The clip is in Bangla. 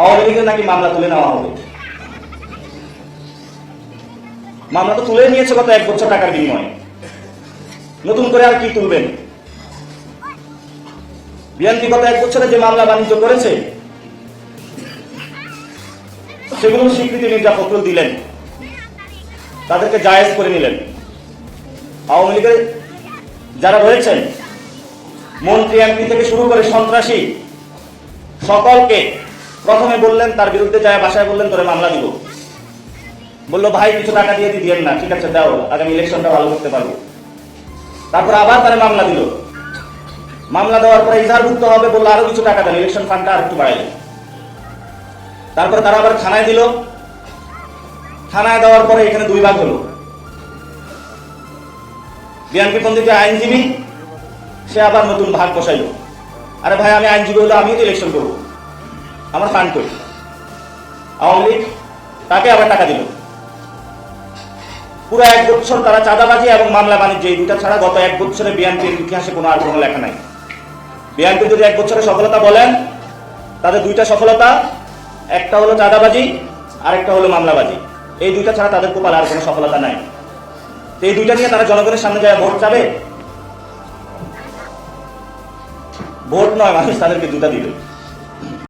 আওয়ামী লীগের নাকি মামলা তুলে নেওয়া হবে? মামলা তো তুলে নিয়েছে গত এক বছর টাকার বিনিময়ে। নতুন করে আর কি তুলবেন? বিএনপি গত এক বছরে যে মামলা বাণিজ্য করেছে, সেগুলো স্বীকৃতি মির্জা দিলেন। তাদেরকে জায়েজ করে নিলেন। আওয়ামী লীগের যারা রয়েছেন, মন্ত্রী এমপি থেকে শুরু করে সন্ত্রাসী, সকলকে প্রথমে বললেন, তার বিরুদ্ধে যায়, বাসায় বললেন, তোরে মামলা দিব। বলল, ভাই, কিছু টাকা দিয়ে দিয়েন না, ঠিক আছে, দাও, আগামী ইলেকশনটা ভালো করতে পারব। তারপর আবার তারা মামলা দিল। মামলা দেওয়ার পরে ইজারভুক্ত হবে বলল, আরও কিছু টাকা দেন, ইলেকশন ফান্ডটা আর একটু বাড়াইলেন তারপর তারা আবার থানায় দিল। থানায় দেওয়ার পরে এখানে দুই ভাগ হলো। বিএনপি পন্থী আইনজীবী, সে আবার নতুন ভাগ বসাইল। আরে ভাই, আমি আইনজীবী হলে আমিও তো ইলেকশন করব। আমার ফান্ড করি। আওয়ামী লীগ তাকে আবার টাকা দিল। পুরো এক বছর তারা চাঁদাবাজি এবং মামলা বাণিজ্য, এই দুটা ছাড়া গত এক বছরে বিএনপির ইতিহাসে কোনো আর কোনো লেখা নাই। বিএনপি যদি এক বছরে সফলতা বলেন, তাদের দুইটা সফলতা, একটা হলো চাঁদাবাজি, আরেকটা হলো মামলাবাজি। এই দুইটা ছাড়া তাদের কপাল আর কোনো সফলতা নাই। এই দুইটা নিয়ে তারা জনগণের সামনে যায়, ভোট চাবে? ভোট নয়, মানুষ তাদেরকে দুটা দিবে।